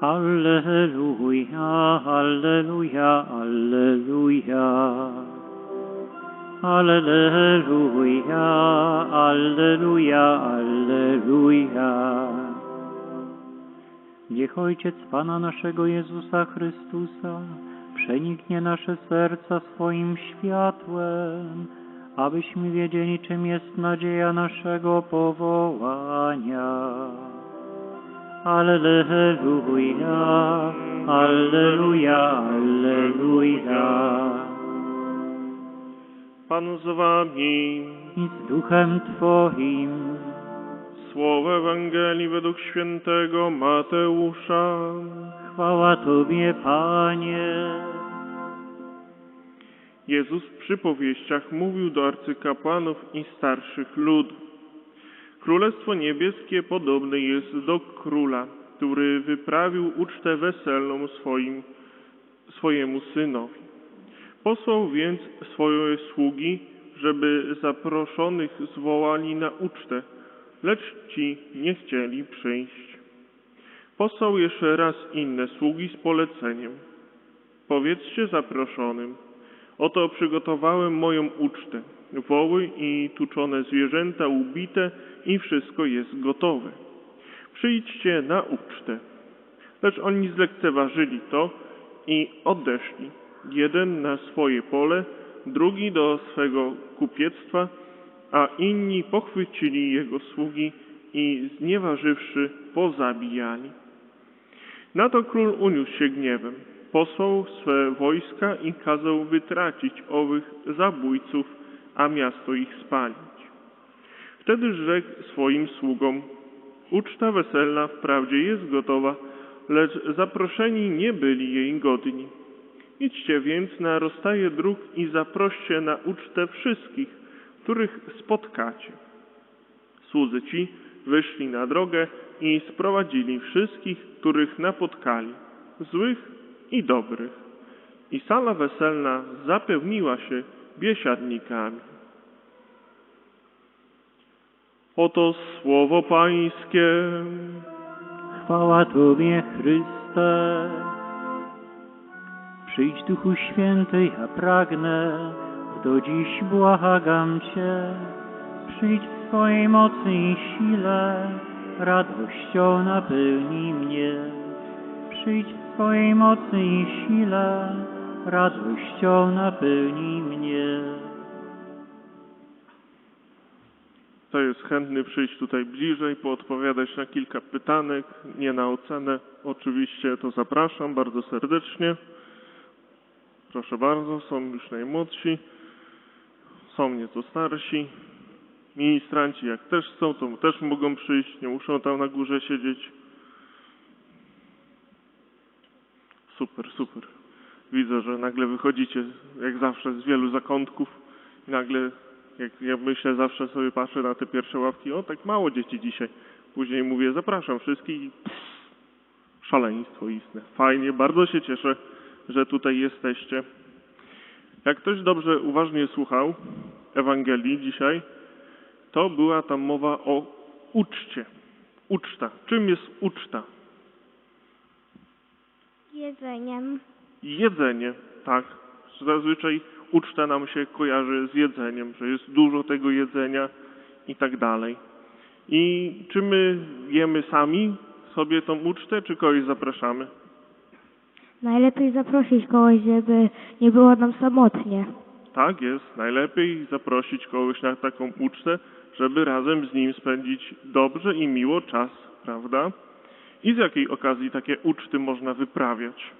Alleluja, Alleluja, Alleluja. Alleluja, Alleluja, Alleluja. Niech Ojciec Pana naszego Jezusa Chrystusa przeniknie nasze serca swoim światłem, abyśmy wiedzieli, czym jest nadzieja naszego powołania. Alleluja, Alleluja, Alleluja. Pan z wami. I z duchem Twoim. Słowo Ewangelii według świętego Mateusza. Chwała Tobie, Panie. Jezus w przypowieściach mówił do arcykapłanów i starszych ludu. Królestwo niebieskie podobne jest do króla, który wyprawił ucztę weselną swoim, swojemu synowi. Posłał więc swoje sługi, żeby zaproszonych zwołali na ucztę, lecz ci nie chcieli przyjść. Posłał jeszcze raz inne sługi z poleceniem. Powiedzcie zaproszonym, oto przygotowałem moją ucztę, woły i tuczone zwierzęta ubite i wszystko jest gotowe. Przyjdźcie na ucztę. Lecz oni zlekceważyli to i odeszli, jeden na swoje pole, drugi do swego kupiectwa, a inni pochwycili jego sługi i znieważywszy pozabijali. Na to król uniósł się gniewem, posłał swe wojska i kazał wytracić owych zabójców, a miasto ich spalić. Wtedy rzekł swoim sługom, uczta weselna wprawdzie jest gotowa, lecz zaproszeni nie byli jej godni. Idźcie więc na rozstaje dróg i zaproście na ucztę wszystkich, których spotkacie. Słudzy ci wyszli na drogę i sprowadzili wszystkich, których napotkali, złych i dobrych. I sala weselna zapełniła się biesiadnikami. Oto słowo Pańskie. Chwała Tobie, Chryste. Przyjdź Duchu Święty, ja pragnę, do dziś błagam Cię. Przyjdź w swojej mocy i sile, radością napełnij mnie. Przyjdź w swojej mocy i sile, radością napełnij mnie. Kto jest chętny przyjść tutaj bliżej, poodpowiadać na kilka pytanek, nie na ocenę, oczywiście to zapraszam bardzo serdecznie. Proszę bardzo, są już najmłodsi, są nieco starsi. Ministranci jak też chcą, to też mogą przyjść, nie muszą tam na górze siedzieć. Super, super. Widzę, że nagle wychodzicie, jak zawsze, z wielu zakątków i nagle jak ja myślę, zawsze sobie patrzę na te pierwsze ławki, o tak mało dzieci dzisiaj. Później mówię, zapraszam wszystkich i pff, szaleństwo istne. Fajnie, bardzo się cieszę, że tutaj jesteście. Jak ktoś dobrze, uważnie słuchał Ewangelii dzisiaj, to była tam mowa o uczcie. Uczta. Czym jest uczta? jedzeniem. Jedzenie, tak. Zazwyczaj uczta nam się kojarzy z jedzeniem, że jest dużo tego jedzenia i tak dalej. I czy my jemy sami sobie tą ucztę, czy kogoś zapraszamy? Najlepiej zaprosić kogoś, żeby nie było nam samotnie. Tak jest. Najlepiej zaprosić kogoś na taką ucztę, żeby razem z nim spędzić dobrze i miło czas, prawda? I z jakiej okazji takie uczty można wyprawiać?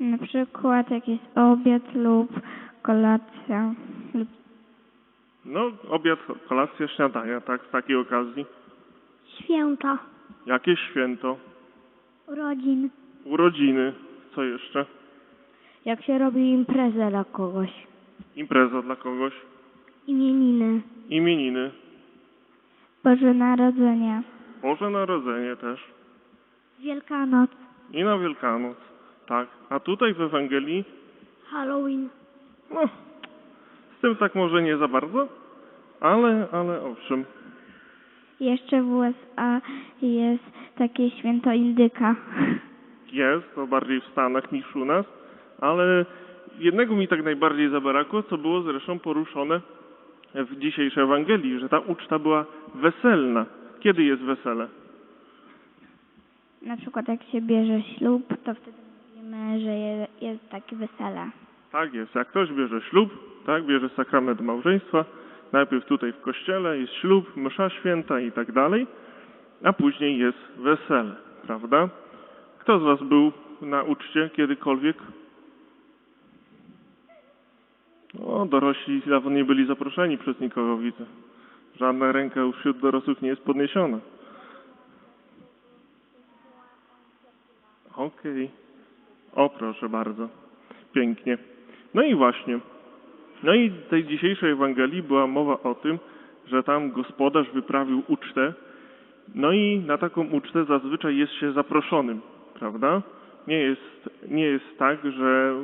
Na przykład jakiś obiad lub kolacja. Lub No, obiad, kolacja, śniadania, tak, z takiej okazji. Święta. Jakieś święto, Urodzin. urodziny, co jeszcze? Jak się robi imprezę dla kogoś. Impreza dla kogoś, Imieniny. imieniny, Boże Narodzenie. Boże Narodzenie też Wielkanoc. i na Wielkanoc, tak. A tutaj w Ewangelii, Halloween. no, z tym tak może nie za bardzo, ale, ale owszem. Jeszcze w USA jest takie święto indyka. Jest, to bardziej w Stanach niż u nas, ale jednego mi tak najbardziej zabrakło, co było zresztą poruszone w dzisiejszej Ewangelii, że ta uczta była weselna. Kiedy jest wesele? Na przykład jak się bierze ślub, to wtedy że je- jest takie wesele. Tak jest, jak ktoś bierze ślub, tak, bierze sakrament małżeństwa, najpierw tutaj w kościele jest ślub, msza święta i tak dalej, a później jest wesele, prawda? Kto z Was był na uczcie kiedykolwiek? No, dorośli dawno nie byli zaproszeni przez nikogo, widzę. Żadna ręka wśród dorosłych nie jest podniesiona. Okej. O, proszę bardzo. Pięknie. No i właśnie. No i w tej dzisiejszej Ewangelii była mowa o tym, że tam gospodarz wyprawił ucztę. No i na taką ucztę zazwyczaj jest się zaproszonym, prawda? Nie jest, nie jest tak, że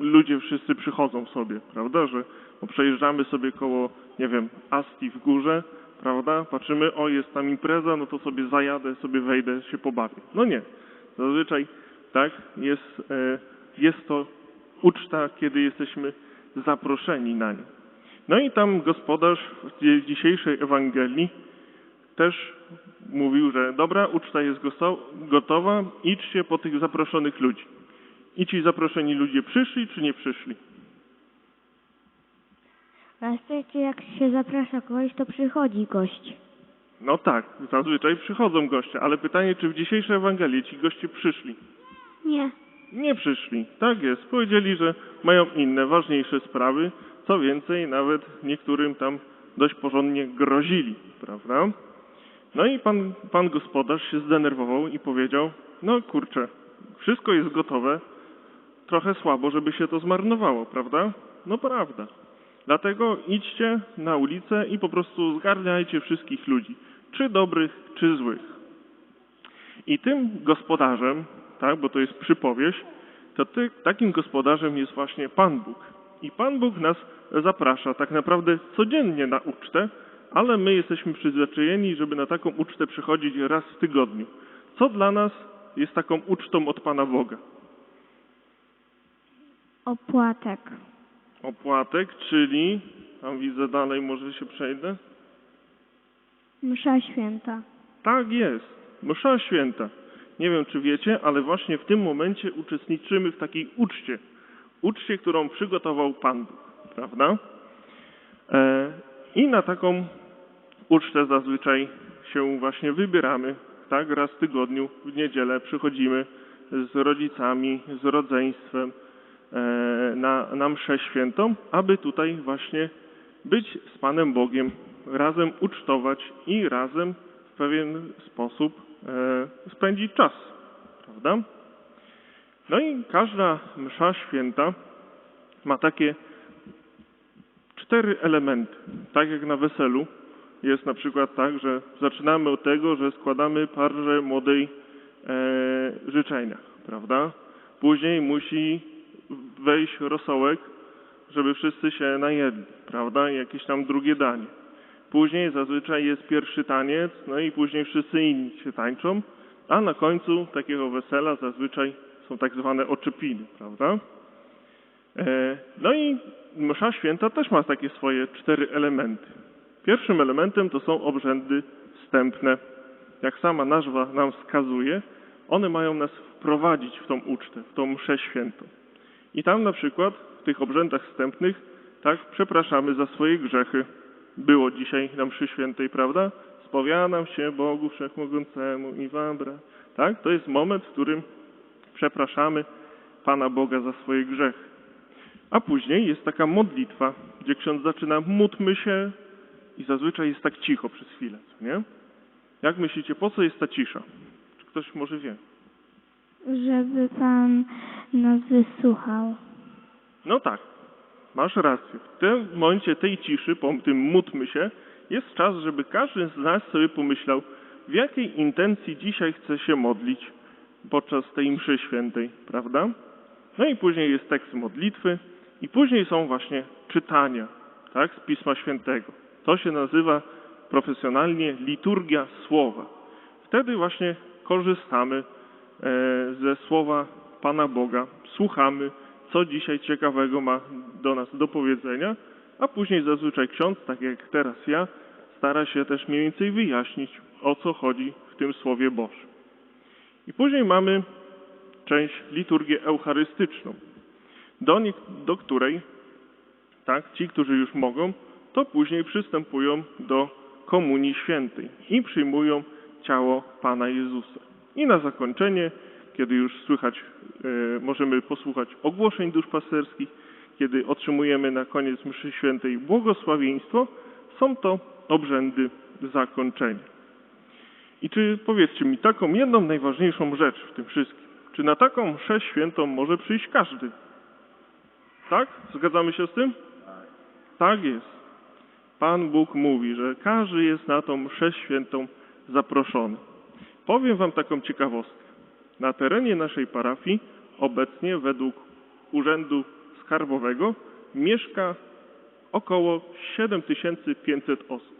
ludzie wszyscy przychodzą sobie, prawda? Że bo przejeżdżamy sobie koło, nie wiem, Asti w górze, prawda? Patrzymy, o jest tam impreza, no to sobie zajadę, sobie wejdę, się pobawię. No nie. Zazwyczaj tak jest, e, jest to uczta, kiedy jesteśmy zaproszeni na nią. No i tam gospodarz w dzisiejszej Ewangelii też mówił, że dobra, uczta jest gotowa, idźcie po tych zaproszonych ludzi. I ci zaproszeni ludzie przyszli, czy nie przyszli? Na szczęście jak się zaprasza kogoś, to przychodzi gość. No tak, zazwyczaj przychodzą goście, ale pytanie, czy w dzisiejszej Ewangelii ci goście przyszli? Nie. Nie przyszli. Tak jest. Powiedzieli, że mają inne, ważniejsze sprawy. Co więcej, nawet niektórym tam dość porządnie grozili, prawda? No i pan, pan gospodarz się zdenerwował i powiedział, no kurczę, wszystko jest gotowe, trochę słabo, żeby się to zmarnowało, prawda? No prawda. Dlatego idźcie na ulicę i po prostu zgarniajcie wszystkich ludzi, czy dobrych, czy złych. I tym gospodarzem, tak, bo to jest przypowieść, to ty, takim gospodarzem jest właśnie Pan Bóg. I Pan Bóg nas zaprasza tak naprawdę codziennie na ucztę, ale my jesteśmy przyzwyczajeni, żeby na taką ucztę przychodzić raz w tygodniu. Co dla nas jest taką ucztą od Pana Boga? Opłatek. Opłatek, czyli, tam widzę dalej, może się przejdę. Msza święta. Tak jest. Msza święta. Nie wiem, czy wiecie, ale właśnie w tym momencie uczestniczymy w takiej uczcie. Uczcie, którą przygotował Pan Bóg, prawda? E, I na taką ucztę zazwyczaj się właśnie wybieramy, tak? Raz w tygodniu, w niedzielę przychodzimy z rodzicami, z rodzeństwem e, na, na mszę świętą, aby tutaj właśnie być z Panem Bogiem, razem ucztować i razem w pewien sposób spędzić czas, prawda? No i każda msza święta ma takie cztery elementy. Tak jak na weselu jest na przykład tak, że zaczynamy od tego, że składamy parze młodej e, życzenia, prawda? Później musi wejść rosołek, żeby wszyscy się najedli, prawda? I jakieś tam drugie danie. Później zazwyczaj jest pierwszy taniec, no i później wszyscy inni się tańczą, a na końcu takiego wesela zazwyczaj są tak zwane oczepiny, prawda? E, No i msza święta też ma takie swoje cztery elementy. Pierwszym elementem to są obrzędy wstępne. Jak sama nazwa nam wskazuje, one mają nas wprowadzić w tą ucztę, w tą mszę świętą. I tam na przykład w tych obrzędach wstępnych, tak, przepraszamy za swoje grzechy. Było dzisiaj na mszy świętej, prawda? Spowiadam się Bogu Wszechmogącemu i wam, bra- tak? To jest moment, w którym przepraszamy Pana Boga za swoje grzechy. A później jest taka modlitwa, gdzie ksiądz zaczyna módlmy się i zazwyczaj jest tak cicho przez chwilę, nie? Jak myślicie, po co jest ta cisza? Czy ktoś może wie? Żeby Pan nas wysłuchał. No tak, masz rację. W tym momencie tej ciszy, po tym módlmy się, jest czas, żeby każdy z nas sobie pomyślał, w jakiej intencji dzisiaj chce się modlić podczas tej mszy świętej, prawda? No i później jest tekst modlitwy i później są właśnie czytania, tak, z Pisma Świętego. To się nazywa profesjonalnie liturgia słowa. Wtedy właśnie korzystamy e, ze słowa Pana Boga, słuchamy, co dzisiaj ciekawego ma do nas do powiedzenia, a później zazwyczaj ksiądz, tak jak teraz ja, stara się też mniej więcej wyjaśnić, o co chodzi w tym Słowie Bożym. I później mamy część liturgię eucharystyczną, do, nie, do której tak, ci, którzy już mogą, to później przystępują do Komunii Świętej i przyjmują ciało Pana Jezusa. I na zakończenie, kiedy już słychać, e, możemy posłuchać ogłoszeń duszpasterskich, kiedy otrzymujemy na koniec mszy świętej błogosławieństwo, są to obrzędy zakończenia. I czy powiedzcie mi taką jedną najważniejszą rzecz w tym wszystkim? Czy na taką mszę świętą może przyjść każdy? Tak? Zgadzamy się z tym? Tak jest. Pan Bóg mówi, że każdy jest na tą mszę świętą zaproszony. Powiem wam taką ciekawostkę. Na terenie naszej parafii obecnie według Urzędu Skarbowego mieszka około 7500 osób.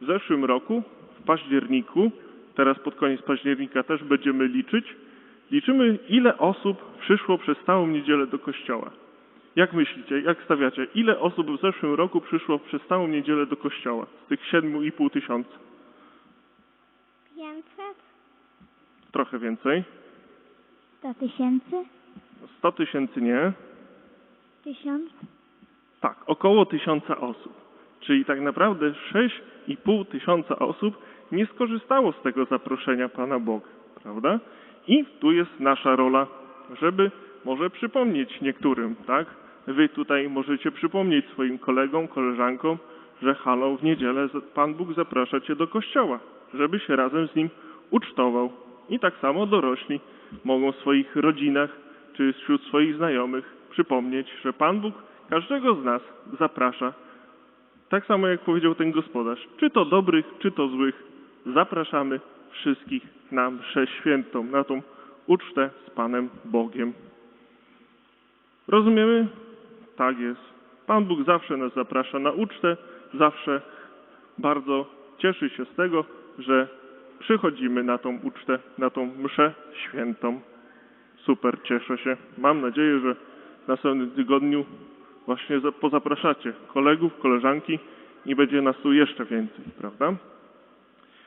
W zeszłym roku, w październiku, teraz pod koniec października też będziemy liczyć, liczymy ile osób przyszło przez całą niedzielę do kościoła. Jak myślicie, jak stawiacie, ile osób w zeszłym roku przyszło przez całą niedzielę do kościoła z tych 7,5 tysiąca? 500? Trochę więcej. 100 tysięcy? 100 tysięcy nie. 1000? Tak, około tysiąca osób. Czyli tak naprawdę 6,5 tysiąca osób nie skorzystało z tego zaproszenia Pana Boga, prawda? I tu jest nasza rola, żeby może przypomnieć niektórym, tak? Wy tutaj możecie przypomnieć swoim kolegom, koleżankom, że halo, w niedzielę Pan Bóg zaprasza Cię do kościoła, żeby się razem z Nim ucztował. I tak samo dorośli mogą w swoich rodzinach czy wśród swoich znajomych przypomnieć, że Pan Bóg każdego z nas zaprasza. Tak samo jak powiedział ten gospodarz, czy to dobrych, czy to złych, zapraszamy wszystkich na mszę świętą, na tą ucztę z Panem Bogiem. Rozumiemy? Tak jest. Pan Bóg zawsze nas zaprasza na ucztę, zawsze bardzo cieszy się z tego, że przychodzimy na tą ucztę, na tą mszę świętą. Super, cieszę się. Mam nadzieję, że w następnym tygodniu właśnie za- pozapraszacie kolegów, koleżanki i będzie nas tu jeszcze więcej, prawda?